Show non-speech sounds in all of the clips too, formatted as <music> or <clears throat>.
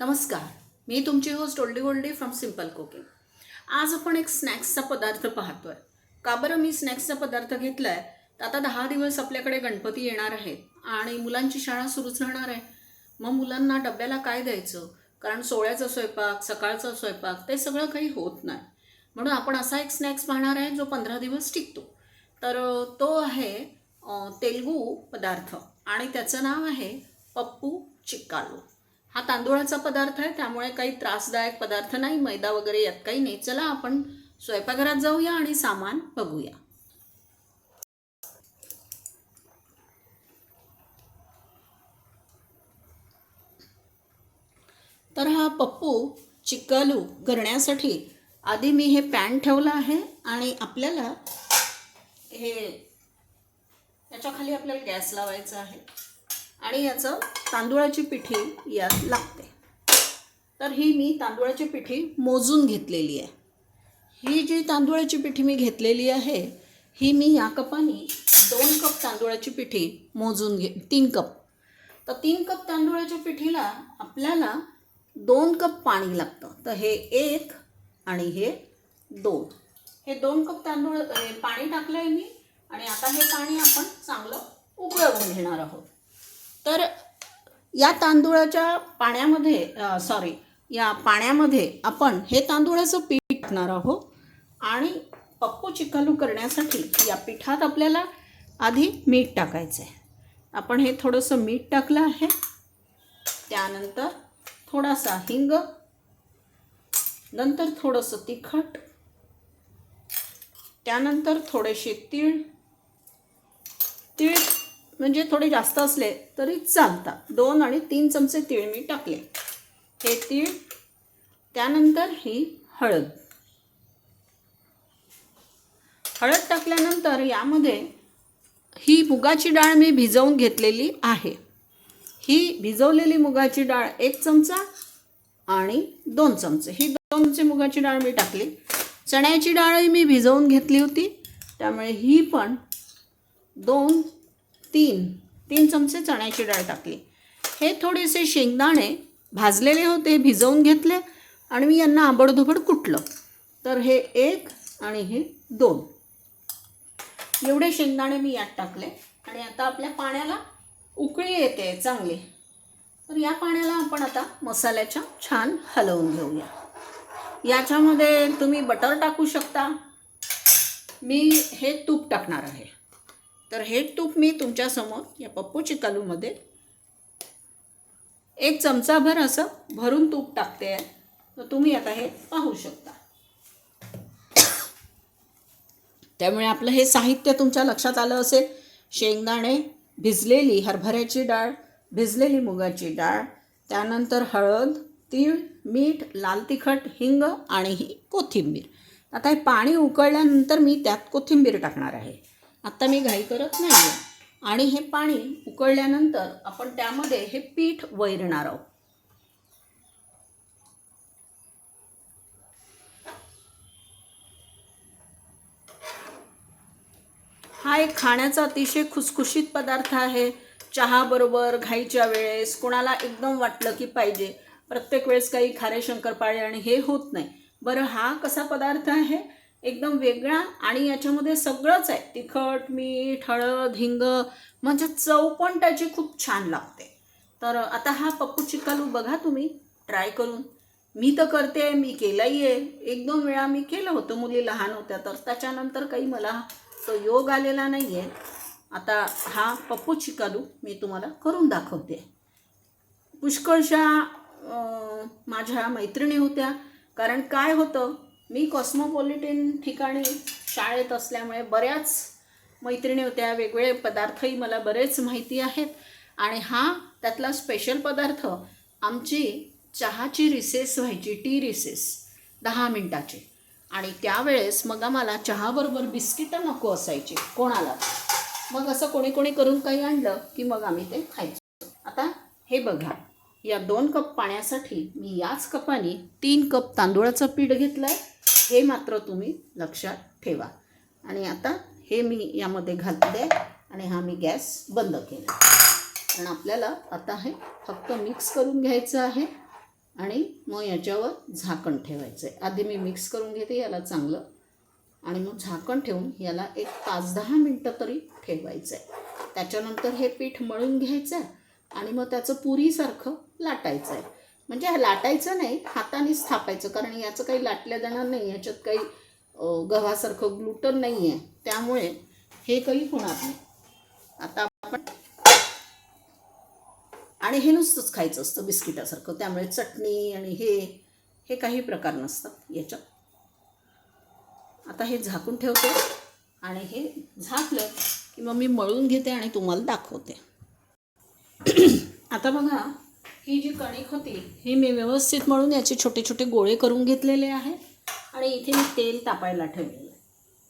नमस्कार मी तुमची host oldie goldie from simple cooking आज आपण एक स्नॅक्सचा पदार्थ पाहतोय. का बरं मी स्नॅक्सचा पदार्थ घेतला आहे तर आता दहा दिवस आपल्याकडे गणपती येणार आहेत आणि मुलांची शाळा सुरूच राहणार आहे. मग मुलांना डब्याला काय द्यायचं? कारण सोळ्याचा स्वयंपाक सकाळचा स्वयंपाक ते सगळं काही होत नाही. म्हणून आपण असा एक स्नॅक्स पाहणार आहे जो पंधरा दिवस टिकतो. तर तो आहे तेलगू पदार्थ आणि त्याचं नाव आहे पप्पू चिक्कालू. हा तांदूळाचा पदार्थ आहे त्यामुळे काही त्रासदायक पदार्थ नाही मैदा वगैरे यात काही नाही. चला आपण स्वयंपाकघरात जाऊया आणि सामान बघूया. तर हा पप्पू चिकलू करण्यासाठी आधी मी हे पॅन ठेवलं आहे आणि आपल्याला हे याच्या खाली आपल्याला गॅस लावायचा आहे. आणि याचं तांदुळाची पिठी यात लागते. तर ही मी तांदुळाची पिठी मोजून घेतलेली आहे. ही जी तांदुळाची पिठी मी घेतलेली आहे ही मी या कपाने दोन कप तांदुळाची पिठी मोजून घे तीन कप. तर तीन कप तांदुळाच्या पिठीला आपल्याला दोन कप पाणी लागतं. तर हे एक आणि हे दोन. हे दोन कप तांदूळ पाणी टाकलं आहे मी आणि आता हे पाणी आपण चांगलं उकळवून घेणार आहोत. तर या तांदूळाच्या पाण्यामध्ये सॉरी या पाण्यामध्ये आपण हे तांदूळाचं पीठ टाकणार आहोत आणि पप्पू चिकालू करण्यासाठी या पिठात आपल्याला आधी मीठ टाकायचं आहे आपण हे थोडंसं मीठ टाकलं आहे. त्यानंतर थोडासा हिंग नंतर थोडंसं तिखट त्यानंतर थोडेसे तीळ तीळ म्हणजे थोडे जास्त असले तरी चालतात. दोन आणि तीन चमचे तीळ मी टाकले. हे तीळ त्यानंतर ही हळद. हळद टाकल्यानंतर यामध्ये ही मुगाची डाळ मी भिजवून घेतलेली आहे. ही भिजवलेली मुगाची डाळ एक चमचा आणि दोन चमचे. ही दोन चमचे मुगाची डाळ मी टाकली. चण्याची डाळही मी भिजवून घेतली होती. त्यामुळे ही पण दोन तीन तीन चमचे चण्याची डाळ टाकली. हे थोडेसे शेंगदाणे भाजलेले होते भिजवून घेतले आणि मी यांना आबडधोबड कुटलं. तर हे एक आणि हे दोन. एवढे शेंगदाणे मी यात टाकले आणि आता आपल्या पाण्याला उकळी येते चांगली. तर या पाण्याला आपण आता मसाल्याच्या छान हलवून घेऊया. याच्यामध्ये तुम्ही बटर टाकू शकता. मी हे तूप टाकणार आहे. तर हे तूप मी तुमच्यासमोर या पप्पू चिकालूमध्ये एक चमचाभर असं भरून तूप टाकते आहे. तर तुम्ही आता हे पाहू शकता. त्यामुळे आपलं हे साहित्य तुमच्या लक्षात आलं असेल. शेंगदाणे भिजलेली हरभऱ्याची डाळ भिजलेली मुगाची डाळ त्यानंतर हळद तीळ मीठ लाल तिखट हिंग आणि ही कोथिंबीर. आता हे पाणी उकळल्यानंतर मी त्यात कोथिंबीर टाकणार आहे. आत्ता मी घाई करत नाही आहे आणि हे पाणी उकळल्यानंतर आपण त्यामध्ये हे पीठ वैरणार आहोत. हा एक खाण्याचा अतिशय खुसखुशीत पदार्थ आहे. चहाबरोबर घाईच्या वेळेस कोणाला एकदम वाटलं की पाहिजे. प्रत्येक वेळेस काही खारे शंकरपाळे आणि हे होत नाही. बरं हा कसा पदार्थ आहे? एकदम वेगळा आणि याच्यामध्ये सगळंच आहे. तिखट मीठ हळद हिंग म्हणजे चव पण त्याची खूप छान लागते. तर आता हा पप्पू चिकालू बघा तुम्ही ट्राय करून. मी तर करते मी केलंही आहे. एक दोन वेळा मी केलं होतं मुली लहान होत्या तर त्याच्यानंतर काही मला तो योग आलेला नाही आहे आता हा पप्पू चिकालू मी तुम्हाला करून दाखवते. पुष्कळशा माझ्या मैत्रिणी होत्या. कारण काय होतं मी कॉस्मोपॉलिटन ठिकाणी शाळेत असल्यामुळे बऱ्याच मैत्रिणी होत्या वेगवेगळे पदार्थही मला बरेच माहिती आहेत. आणि हा त्यातला स्पेशल पदार्थ आमची चहाची रिसेस व्हायची टी रिसेस दहा मिनटाची. आणि त्यावेळेस मग आम्हाला चहाबरोबर बिस्किटं नको असायची कोणाला? मग असं कोणी कोणी करून काही आणलं की मग आम्ही ते खायचो. आता हे बघा या दोन कप पाण्यासाठी मी याच कपाने तीन कप तांदूळाचं पीठ घेतलं आहे हे मात्र तुम्ही लक्षात ठेवा. आणि आता हे मी यामध्ये घालते आणि हा मी गॅस बंद केला कारण आपल्याला आता हे फक्त मिक्स करून घ्यायचं आहे आणि मग याच्यावर झाकण ठेवायचं आहे आधी मी मिक्स करून घेते याला चांगलं. आणि मग झाकण ठेवून याला एक पाच दहा मिनटं तरी ठेवायचं आहे त्याच्यानंतर हे पीठ मळून घ्यायचं आहे आणि मग त्याचं पुरीसारखं लाटायचं आहे म्हणजे लाटायचं नाही हातानेच थापायचं कारण याचं काही लाटल्या जाणार नाही याच्यात काही गव्हासारखं ग्लुटन नाही आहे त्यामुळे हे काही होणार नाही. आता आपण आणि हे नुसतंच खायचं असतं बिस्किटासारखं. त्यामुळे चटणी आणि हे हे काही प्रकार नसतात याच्यात. आता हे झाकून ठेवते आणि हे झाकलं की मग मी मळून घेते आणि तुम्हाला दाखवते. <clears throat> आता बघा ही जी कणिक होती ही मी व्यवस्थित मळून याचे छोटे छोटे गोळे करून घेतलेले आहे. आणि इथे मी तेल तापायला ठेवलेलं आहे.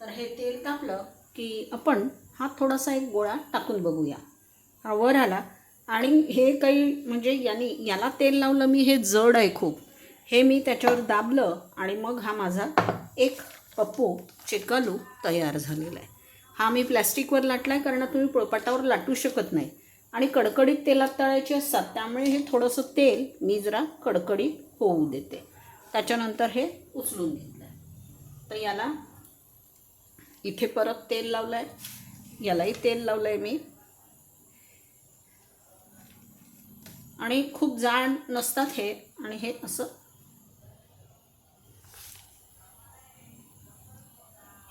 तर हे तेल तापलं की आपण हा थोडासा एक गोळा टाकून बघूया. हा वर आला. आणि हे काही म्हणजे यांनी याला तेल लावलं मी हे जड आहे खूप. हे मी त्याच्यावर दाबलं आणि मग हा माझा एक पप्पू चिकालू तयार झालेला आहे. हा मी प्लॅस्टिकवर लाटला आहे कारण तुम्ही पोळपाटावर लाटू शकत नाही. आणि कडकडीत तेलात तळायचे असतात त्यामुळे हे थोडंसं तेल मी जरा कडकडीत होऊ देते. त्याच्यानंतर हे उचलून घेतलं आहे तर याला इथे परत तेल लावलं आहे यालाही तेल लावलं आहे मी. आणि खूप जाड नसतात हे आणि हे असं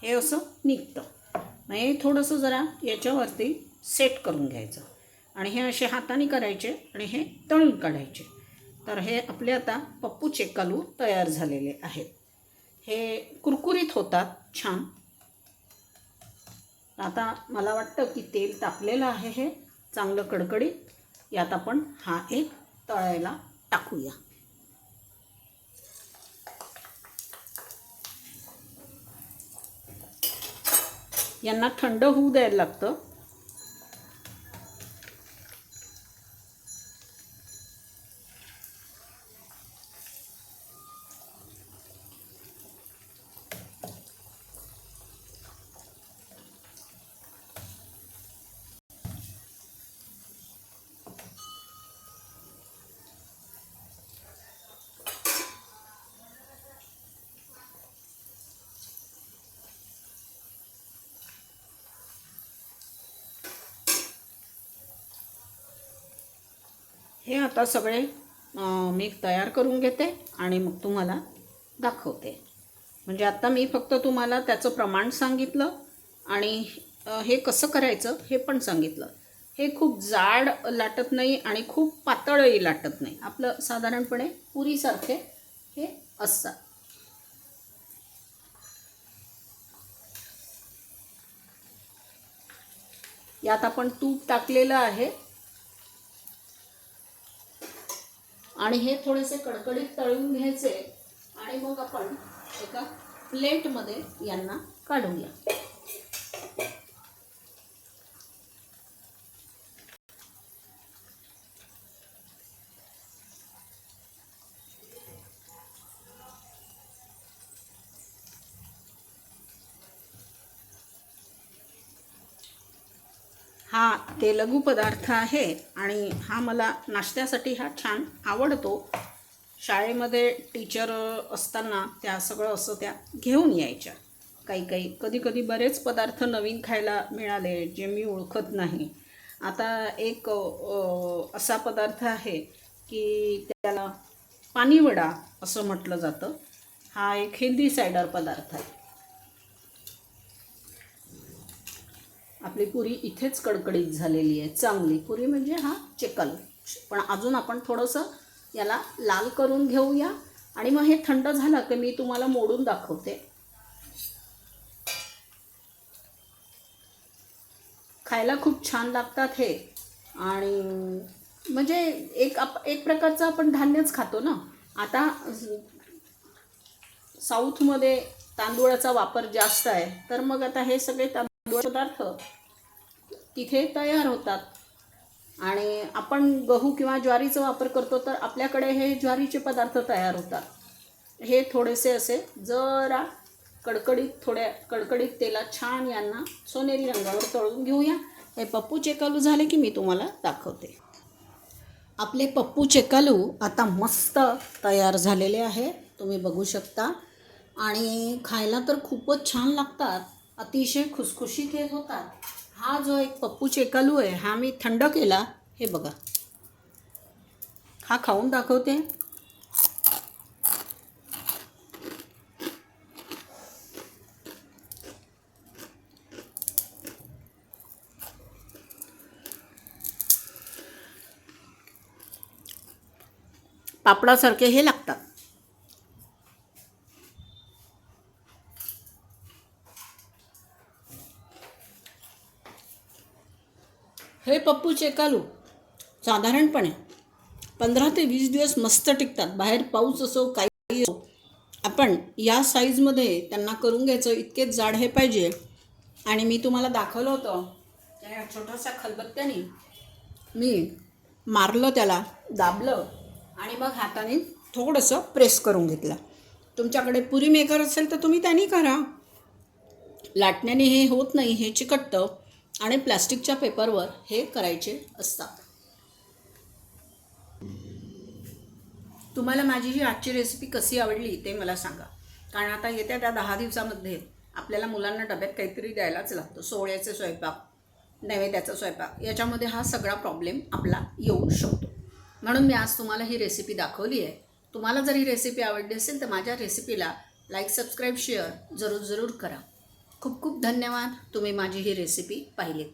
हे असं निघतं. म्हणजे हे थोडंसं जरा याच्यावरती सेट करून घ्यायचं. आणि हे असे हाताने करायचे आणि हे तळून काढायचे. तर हे आपले आता पप्पू चेकालू तयार झालेले आहेत. हे कुरकुरीत होतात छान. आता मला वाटतं की तेल तापलेलं आहे हे. चांगलं कडकडीत. यात आपण हा एक तळायला टाकूया. यांना थंड होऊ द्यायला लागतं. हे आता सगळे मी तयार करून घेते आणि मग तुम्हाला दाखवते. म्हणजे आत्ता मी फक्त तुम्हाला त्याचं प्रमाण सांगितलं आणि हे कसं करायचं हे पण सांगितलं. हे खूप जाड लाटत नाही आणि खूप पातळही लाटत नाही. आपलं साधारणपणे पुरीसारखे हे असतात. यात आपण तूप टाकलेलं आहे. आणि हे थोडेसे कडकडीत तळून घ्यायचे. आणि मग आपण एका प्लेटमध्ये यांना काढूया हा तेलगू पदार्थ आहे आणि हा मला नाश्त्यासाठी हा छान आवडतो. शाळेमध्ये टीचर असताना त्या सगळं असं त्या घेऊन यायच्या. काही काही कधी कधी बरेच पदार्थ नवीन खायला मिळाले जे मी ओळखत नाही. आता एक असा पदार्थ आहे की त्याला पाणीवडा असं म्हटलं जातं. हा एक हिंदी सायडर पदार्थ आहे. आपली पुरी इथेच कडकडीत झालेली आहे चांगली. पुरी म्हणजे हा चिकल पण अजून आपण थोडंसं याला लाल करून घेऊया. आणि मग हे थंड झालं की मी तुम्हाला मोडून दाखवते. खायला खूप छान लागतात हे. आणि म्हणजे एक आप एक प्रकारचं आपण धान्यच खातो ना. आता साऊथमध्ये तांदूळाचा वापर जास्त आहे. तर मग आता हे सगळे तांदूळ पदार्थ तिथे तयार होतात. आणि आपण गहू किंवा ज्वारीचा वापर करतो तर आपल्याकडे हे ज्वारीचे पदार्थ तयार होतात. हे थोडेसे असे जरा कडकडीत थोड्या कडकडीत तेलात छान यांना सोनेरी रंगावर तळून घेऊया. हे पप्पू चेकालू झाले की मी तुम्हाला दाखवते. आपले पप्पू चेकालू आता मस्त तयार झालेले आहे. तुम्ही बघू शकता. आणि खायला तर खूपच छान लागतात. अतिशय खुसखुशीत हे होतात. हा जो एक पप्पू चेकालू आहे हा मी थंड केला. हे बघा. हा खाऊन दाखवते. पापडासारखे हे लागतात. हे पप्पू चेकालू. साधारणपणे पंधरा ते वीस दिवस मस्त टिकतात. बाहेर पाऊस असो काही असो आपण या साईजमध्ये त्यांना करून घ्यायचं. इतकेच जाड हे पाहिजे. आणि मी तुम्हाला दाखवलं होतं त्या छोट्याशा खलबत्त्याने मी मारलं त्याला दाबलं आणि मग हाताने थोडंसं प्रेस करून घेतलं. तुमच्याकडे पुरी मेकर असेल तर तुम्ही त्यांनी करा. लाटण्याने हे होत नाही हे चिकटतं. आणि प्लास्टिकच्या पेपरवर हे करायचे असतात. तुम्हाला माझी जी आजची रेसिपी कशी आवडली ते मला सांगा. कारण आता येत्या त्या दहा दिवसामध्ये आपल्याला मुलांना डब्यात काहीतरी द्यायलाच लागतं. सोहळ्याचे स्वयंपाक नैवेद्याचा स्वयंपाक याच्यामध्ये हा सगळा प्रॉब्लेम आपला येऊ शकतो. म्हणून मी आज तुम्हाला ही रेसिपी दाखवली आहे. तुम्हाला जर ही रेसिपी आवडली असेल तर माझ्या रेसिपीला लाईक सबस्क्राईब शेअर जरूर जरूर करा. खूप खूप धन्यवाद. तुम्ही माझी ही रेसिपी पाहिलीत